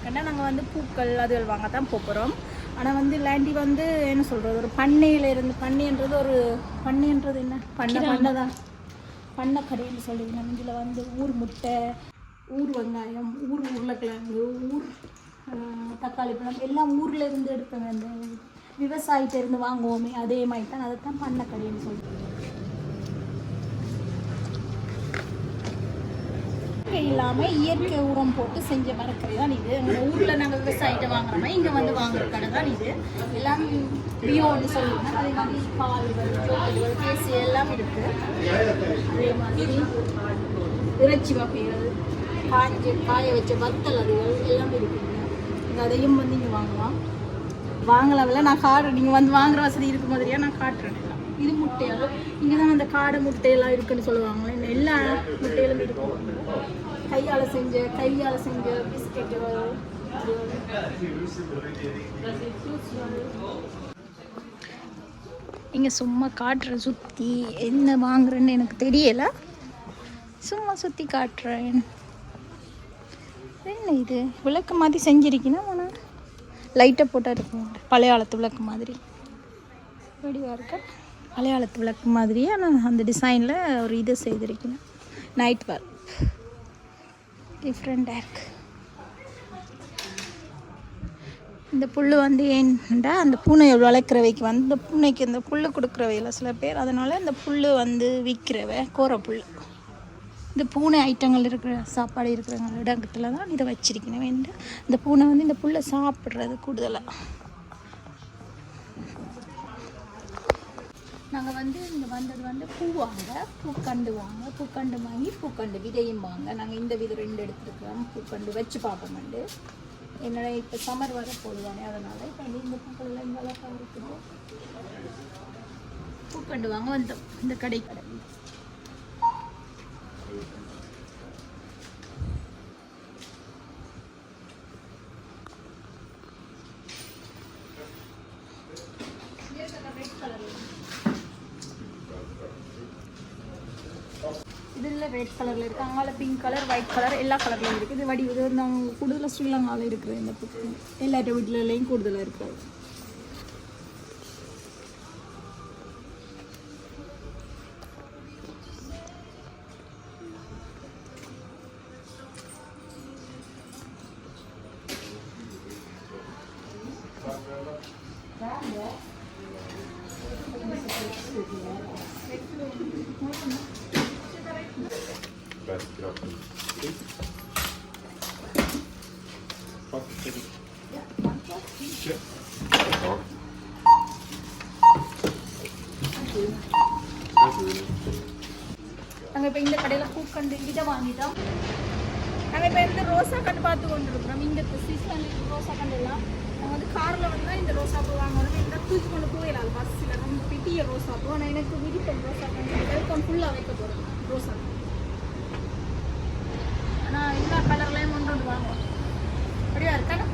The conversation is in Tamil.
இருக்கேன்னா நாங்கள் வந்து பூக்கள் அதுகள் வாங்க தான் போகிறோம் ஆனால் வந்து லேண்டி வந்து என்ன சொல்கிறது ஒரு பண்ணையில் இருந்து பண்ணைன்றது ஒரு பண்ணைன்றது என்ன? பண்ணை பண்ணை தான் பண்ணை கடைன்னு சொல்லுவீங்க. இதில் வந்து ஊர் முட்டை ஊர் வெங்காயம் ஊர் உருளைக்கிழங்கு ஊர் தக்காளி பழம் எல்லாம் ஊரில் இருந்து எடுப்பேங்க அந்த விவசாயிட்ட இருந்து வாங்குவோமே அதே மாதிரி தான் அதை தான் பண்ணை கடைன்னு சொல்லுவோம். இயற்கை இல்லாமல் இயற்கை உரம் போட்டு செஞ்ச மரக்கறி தான் இது. எங்கள் ஊரில் நாங்கள் விவசாயிட்ட வாங்குறோமே இங்கே வந்து வாங்குற கடை தான் இது. எல்லாம் பியோன்னு சொல்லுவாங்க. அதே மாதிரி பால்கள் ஜோதிகள் கேசி எல்லாம் இருக்குது அதே மாதிரி இறைச்சி வகைகள் காய்ச்சி காய வச்ச வத்தல் அதுகள் எல்லாம் இருக்குங்க நீங்கள் அதையும் வந்து இங்கே வாங்கலாம். வாங்கலாம்ல. நான் காட்டுறேன் நீங்கள் வந்து வாங்குற வசதி இருக்க மாதிரியா நான் காட்டுறேன். இது முட்டைகள் இங்கே தான் அந்த காடை முட்டையெல்லாம் இருக்குன்னு சொல்லுவாங்களே எல்லா முட்டையிலும் இருக்கும். கையால் செஞ்ச கையால் செஞ்ச பிஸ்கெட்டு இங்கே சும்மா காட்டுற சுற்றி என்ன வாங்குறேன்னு எனக்கு தெரியல. சும்மா சுற்றி காட்டுறேன். என்ன இது? விளக்கு மாதிரி செஞ்சிருக்கீங்கன்னா ஆனால் லைட்டை போட்டால் இருக்கும். பழைய காலத்து விளக்கு மாதிரி. வடிவாக இருக்கேன். மலையாளத்து விளக்கு மாதிரியே ஆனால் அந்த டிசைனில் ஒரு இது செய்திருக்கேன். நைட் வர் டிஃப்ரெண்ட்டாக இருக்கு இந்த புல் வந்து ஏன்டா அந்த பூனை வளர்க்குறவைக்கு வந்து இந்த பூனைக்கு இந்த புல் கொடுக்குறவையில் சில பேர். அதனால் இந்த புல் வந்து விற்கிறவ கோர புல் இந்த பூனை ஐட்டங்கள் இருக்கிற சாப்பாடு இருக்கிற இடத்துல தான் இதை வச்சிருக்கணும் வேண்டாம் இந்த பூனை வந்து இந்த புல்லை சாப்பிட்றது கூடுதலாக நாங்கள் வந்து இங்கே வந்தது வந்து பூ வாங்க பூக்கண்டு வாங்க பூக்கண்டு வாங்கி பூக்கண்டு விதையும் வாங்க. நாங்கள் இந்த விதை ரெண்டு எடுத்துருக்கிறோம். பூக்கண்டு வச்சு பார்ப்போம்ண்டு என்னோட இப்போ சமர் வர போடுவானே அதனால் இப்போ வந்து இந்த பூக்கள்லாம் இங்கே அழகாக இருக்குது பூக்கண்டு வாங்க வந்தோம். இந்த கடை கடை இதில் ரெட் கலரில் இருக்குது அங்கால பிங்க் கலர் ஒயிட் கலர் எல்லா கலர்லையும் இருக்குது இது வடி இது நாங்கள் கூடுதலாக ஸ்ரீலங்காவில் இருக்கிற இந்த புக்கு. எல்லாட்ட வீட்டிலையும் கூடுதலாக இருக்கிறது Best get up and நாங்கள் இப்போ இந்த கடையில் பூக்கண்டு இதை வாங்கிட்டோம். நாங்கள் இப்போ இந்த ரோசா கண்டு பார்த்து கொண்டு இருக்கிறோம் இங்கே ரோசா கண்டு எல்லாம் நாங்கள் வந்து காரில் வந்தால் இந்த ரோசா பூ வாங்கணும் இந்த தூக்கி கொண்டு போயிடலாம் பஸ்ஸில் ரொம்ப பிட்டிய ரோசா பூ. ஆனால் எனக்கு விருப்பம் ரோசா கண்டு வெல்கம் ஃபுல்லாக வைக்க போகிறோம் ரோசா வாங்க அப்படியா இருக்கானா